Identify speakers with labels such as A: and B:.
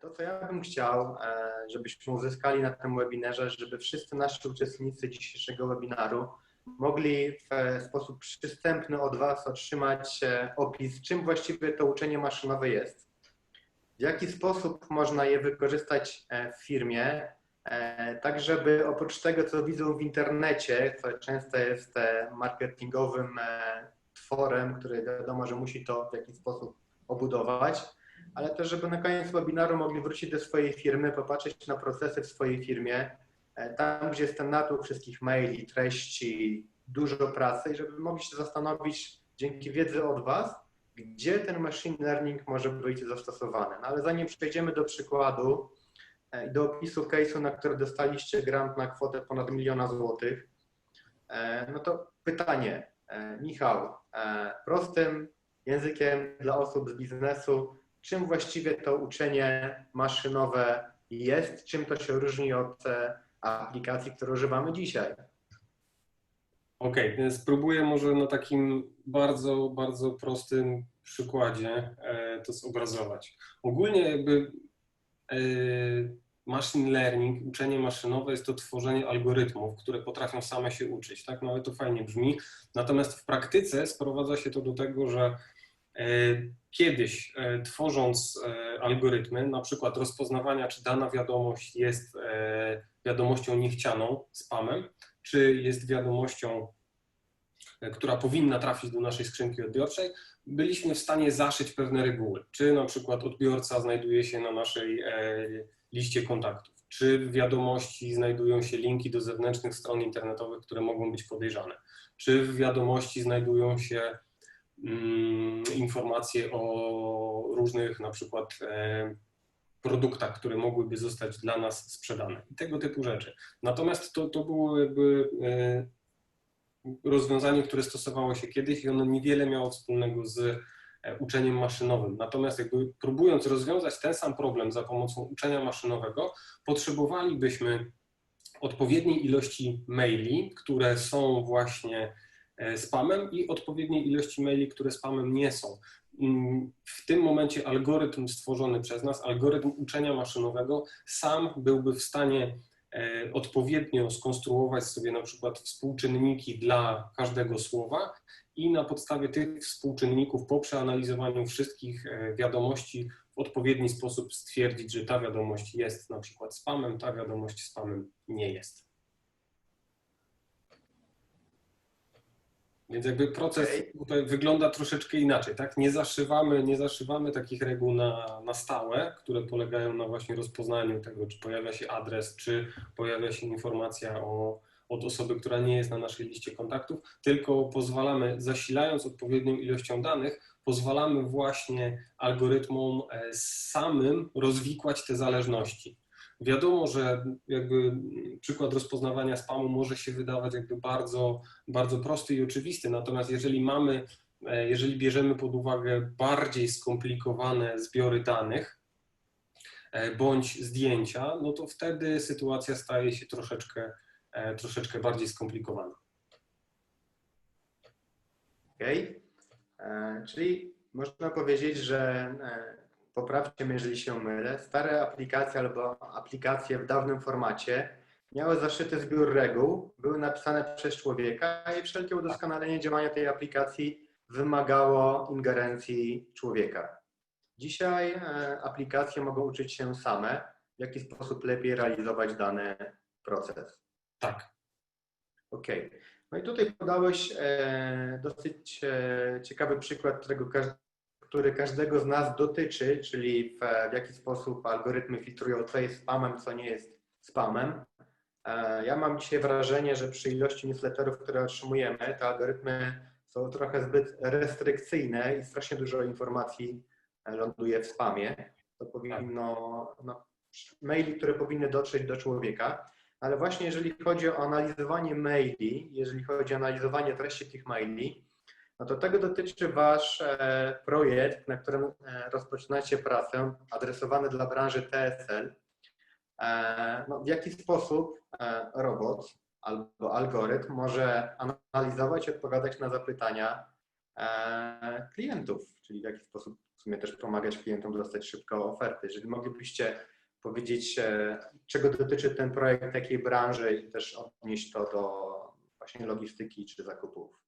A: To, co ja bym chciał, e, żebyśmy uzyskali na tym webinarze, żeby wszyscy nasi uczestnicy dzisiejszego webinaru mogli w e, sposób przystępny od Was otrzymać e, opis, czym właściwie to uczenie maszynowe jest, w jaki sposób można je wykorzystać w firmie, tak żeby oprócz tego, co widzą w internecie, co często jest marketingowym tworem, który wiadomo, że musi to w jakiś sposób obudować, ale też, żeby na koniec webinaru mogli wrócić do swojej firmy, popatrzeć na procesy w swojej firmie, e, tam, gdzie jest ten natłok wszystkich maili, treści, dużo pracy i żeby mogli się zastanowić dzięki wiedzy od Was, gdzie ten machine learning może być zastosowany. No ale zanim przejdziemy do przykładu e, i do opisu case'u, na który dostaliście grant na kwotę ponad miliona złotych, e, no to pytanie, Michał, prostym językiem dla osób z biznesu, czym właściwie to uczenie maszynowe jest, czym to się różni od e, aplikacji, które używamy dzisiaj.
B: Okej, okay, spróbuję może na takim bardzo, bardzo prostym przykładzie e, to zobrazować. Ogólnie jakby e, machine learning, uczenie maszynowe jest to tworzenie algorytmów, które potrafią same się uczyć, tak? No ale to fajnie brzmi. Natomiast w praktyce sprowadza się to do tego, że kiedyś e, tworząc e, algorytmy, na przykład rozpoznawania, czy dana wiadomość jest wiadomością niechcianą, spamem, czy jest wiadomością, która powinna trafić do naszej skrzynki odbiorczej, byliśmy w stanie zaszyć pewne reguły. Czy na przykład odbiorca znajduje się na naszej liście kontaktów, czy w wiadomości znajdują się linki do zewnętrznych stron internetowych, które mogą być podejrzane, czy w wiadomości znajdują się Mm, informacje o różnych na przykład e, produktach, które mogłyby zostać dla nas sprzedane i tego typu rzeczy. Natomiast to, to było jakby e, rozwiązanie, które stosowało się kiedyś i ono niewiele miało wspólnego z e, uczeniem maszynowym. Natomiast jakby próbując rozwiązać ten sam problem za pomocą uczenia maszynowego, potrzebowalibyśmy odpowiedniej ilości maili, które są właśnie spamem i odpowiedniej ilości maili, które spamem nie są. Mm, w tym momencie algorytm stworzony przez nas, algorytm uczenia maszynowego, sam byłby w stanie e, odpowiednio skonstruować sobie na przykład współczynniki dla każdego słowa i na podstawie tych współczynników po przeanalizowaniu wszystkich e, wiadomości w odpowiedni sposób stwierdzić, że ta wiadomość jest na przykład spamem, ta wiadomość spamem nie jest. Więc jakby proces okay. tutaj wygląda troszeczkę inaczej, tak? Nie zaszywamy, nie zaszywamy takich reguł na, na stałe, które polegają na właśnie rozpoznaniu tego, czy pojawia się adres, czy pojawia się informacja o, od osoby, która nie jest na naszej liście kontaktów, tylko pozwalamy, zasilając odpowiednią ilością danych, pozwalamy właśnie algorytmom e, samym rozwikłać te zależności. Wiadomo, że jakby przykład rozpoznawania spamu może się wydawać jakby bardzo, bardzo prosty i oczywisty, natomiast jeżeli mamy, e, jeżeli bierzemy pod uwagę bardziej skomplikowane zbiory danych e, bądź zdjęcia, no to wtedy sytuacja staje się troszeczkę, e, troszeczkę bardziej skomplikowana.
A: Okej, okay. czyli można powiedzieć, że poprawcie mnie, jeżeli się mylę, stare aplikacje albo aplikacje w dawnym formacie miały zaszyty zbiór reguł, były napisane przez człowieka i wszelkie udoskonalenie działania tej aplikacji wymagało ingerencji człowieka. Dzisiaj e, aplikacje mogą uczyć się same, w jaki sposób lepiej realizować dany proces.
B: Tak.
A: OK. No i tutaj podałeś e, dosyć e, ciekawy przykład, którego każdy który każdego z nas dotyczy, czyli w, w jaki sposób algorytmy filtrują, co jest spamem, co nie jest spamem. E, ja mam dzisiaj wrażenie, że przy ilości newsletterów, które otrzymujemy, te algorytmy są trochę zbyt restrykcyjne i strasznie dużo informacji ląduje w spamie. To powinno, no, maili, które powinny dotrzeć do człowieka, ale właśnie jeżeli chodzi o analizowanie maili, jeżeli chodzi o analizowanie treści tych maili, no to tego dotyczy Wasz e, projekt, na którym e, rozpoczynacie pracę, adresowany dla branży TSL. E, no, w jaki sposób robot albo algorytm może analizować i odpowiadać na zapytania klientów, czyli w jaki sposób w sumie też pomagać klientom dostać szybko oferty. Jeżeli moglibyście powiedzieć, czego dotyczy ten projekt, jakiej branży i też odnieść to do właśnie logistyki czy zakupów.